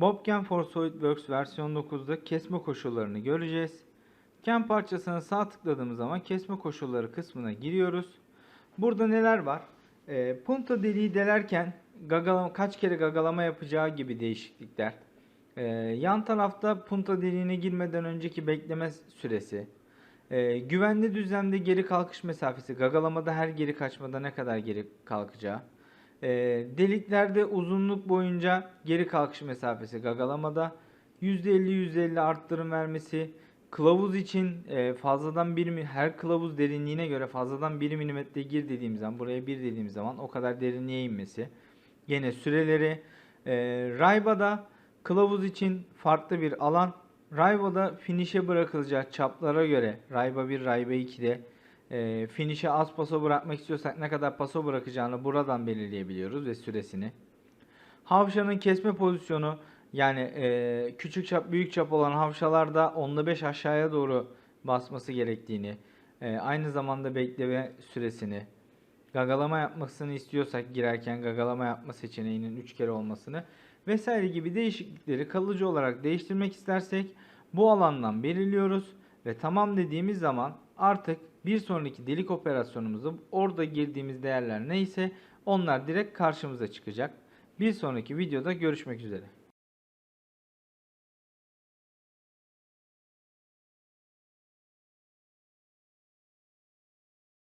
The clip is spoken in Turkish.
Bobcam for SolidWorks versiyon 9'da kesme koşullarını göreceğiz. Ken parçasına sağ tıkladığımız zaman kesme koşulları kısmına giriyoruz. Burada neler var? Ee, punta deliği delerken gagalama, kaç kere gagalama yapacağı gibi değişiklikler. Ee, yan tarafta punta deliğine girmeden önceki bekleme süresi. Ee, güvenli düzlemde geri kalkış mesafesi. Gagalamada her geri kaçmada ne kadar geri kalkacağı. Ee, deliklerde uzunluk boyunca geri kalkış mesafesi gagalamada %50-%50 arttırım vermesi. Kılavuz için e, fazladan 1 mi- her kılavuz derinliğine göre fazladan 1 mm gir dediğim zaman buraya 1 dediğim zaman o kadar derinliğe inmesi. Gene süreleri e, Rayba'da kılavuz için farklı bir alan. Rayba'da finish'e bırakılacak çaplara göre Rayba 1, Rayba 2'de e, finish'e az paso bırakmak istiyorsak ne kadar paso bırakacağını buradan belirleyebiliyoruz ve süresini. Havşanın kesme pozisyonu yani e, küçük çap büyük çap olan havşalarda 10'da 5 aşağıya doğru basması gerektiğini, e, aynı zamanda bekleme süresini, gagalama yapmasını istiyorsak girerken gagalama yapma seçeneğinin 3 kere olmasını vesaire gibi değişiklikleri kalıcı olarak değiştirmek istersek bu alandan belirliyoruz ve tamam dediğimiz zaman artık bir sonraki delik operasyonumuzu orada girdiğimiz değerler neyse onlar direkt karşımıza çıkacak. Bir sonraki videoda görüşmek üzere.